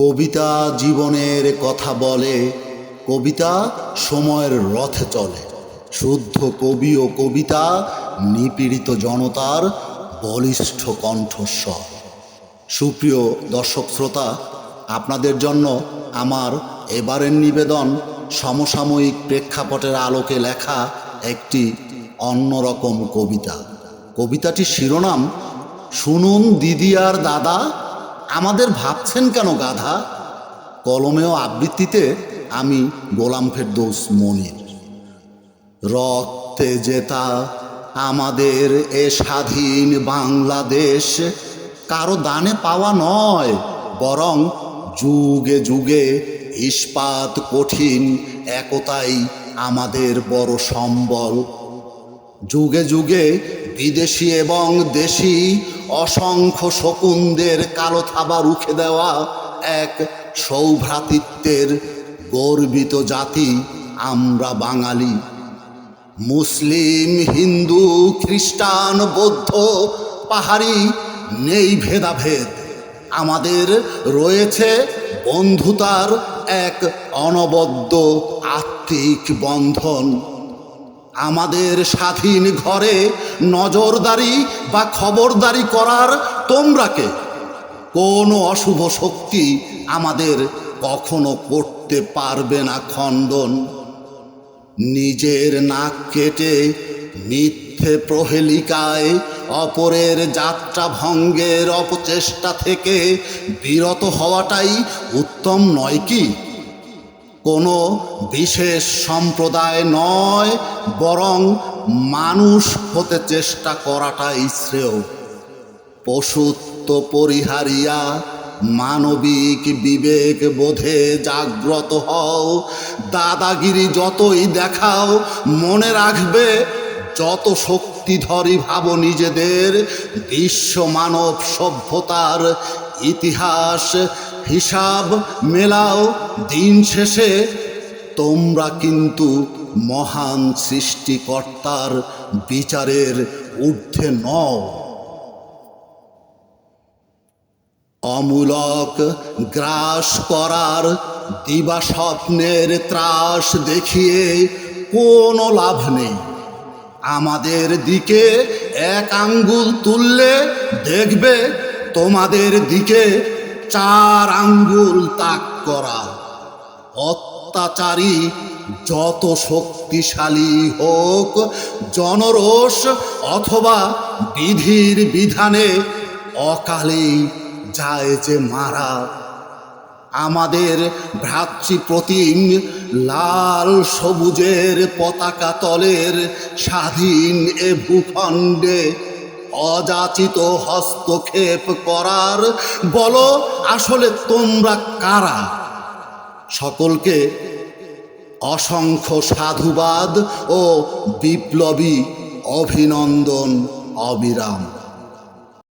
কবিতা জীবনের কথা বলে, কবিতা সময়ের রথে চলে। শুদ্ধ কবি ও কবিতা নিপীড়িত জনতার বলিষ্ঠ কণ্ঠস্বর। সুপ্রিয় দর্শক শ্রোতা, আপনাদের জন্য আমার এবারের নিবেদন সমসাময়িক প্রেক্ষাপটের আলোকে লেখা একটি অন্যরকম কবিতা। কবিতাটির শিরোনাম, শুনুন দিদি আর দাদা আমাদের ভাবছেন কেন গাধা? কলমেও আবৃত্তিতে আমি গোলাম ফেরদৌস মনির। রক্তে জেতা আমাদের এ স্বাধীন বাংলাদেশ, কারও দানে পাওয়া নয়, বরং যুগে যুগে ইস্পাত কঠিন, একতাই আমাদের বড় সম্বল। যুগে যুগে বিদেশি এবং দেশি অসংখ্য শকুনদের কালো থাবা রুখে দেওয়া এক সৌভ্রাতৃত্বের গর্বিত জাতি আমরা বাঙালি। মুসলিম, হিন্দু, খ্রিস্টান, বৌদ্ধ, পাহাড়ি, নেই ভেদাভেদ। আমাদের রয়েছে বন্ধুতার এক অনবদ্য আত্মিক বন্ধন। আমাদের স্বাধীন ঘরে নজরদারি বা খবরদারি করার তোমরাকে কোনো অশুভ শক্তি আমাদের কখনো করতে পারবে না, খণ্ডন। নিজের নাক কেটে মিথ্যে প্রহেলিকায় অপরের যাত্রা ভঙ্গের অপচেষ্টা থেকে বিরত হওয়াটাই উত্তম, নয় কি? কোনো বিশেষ সম্প্রদায় নয়, বরং মানুষ হতে চেষ্টা করাটাই শ্রেয়। পশুত্ব পরিহারিয়া মানবিক বিবেক বোধে জাগ্রত হও। দাদাগিরি যতই দেখাও, মনে রাখবে যত শক্তিধরী ভাবো নিজেদের বিশ্ব মানব সভ্যতার ইতিহাস হিসাব মেলাও দিন শেষে। তোমরা কিন্তু মহান সৃষ্টিকর্তার বিচারের ঊর্ধ্বে নও। অমূলক গ্রাস করার দিবা স্বপ্নের ত্রাস দেখিয়ে কোনো লাভ নেই। আমাদের দিকে এক আঙ্গুল তুললে দেখবে তোমাদের দিকে চার আঙ্গুল তাক করা। অত্যাচারী যত শক্তিশালী হোক, জনরোষ অথবা বিধির বিধানে অকালেই যায় যে মারা। আমাদের ভ্রাতৃ ভ্রাতৃপ্রতিম লাল সবুজের পতাকা তলের স্বাধীন এ ভূখণ্ডে অযাচিত হস্তক্ষেপ করার। বলো আসলে তোমরা কারা? সকলকে অসংখ্য সাধুবাদ ও বিপ্লবী অভিনন্দন অবিরাম।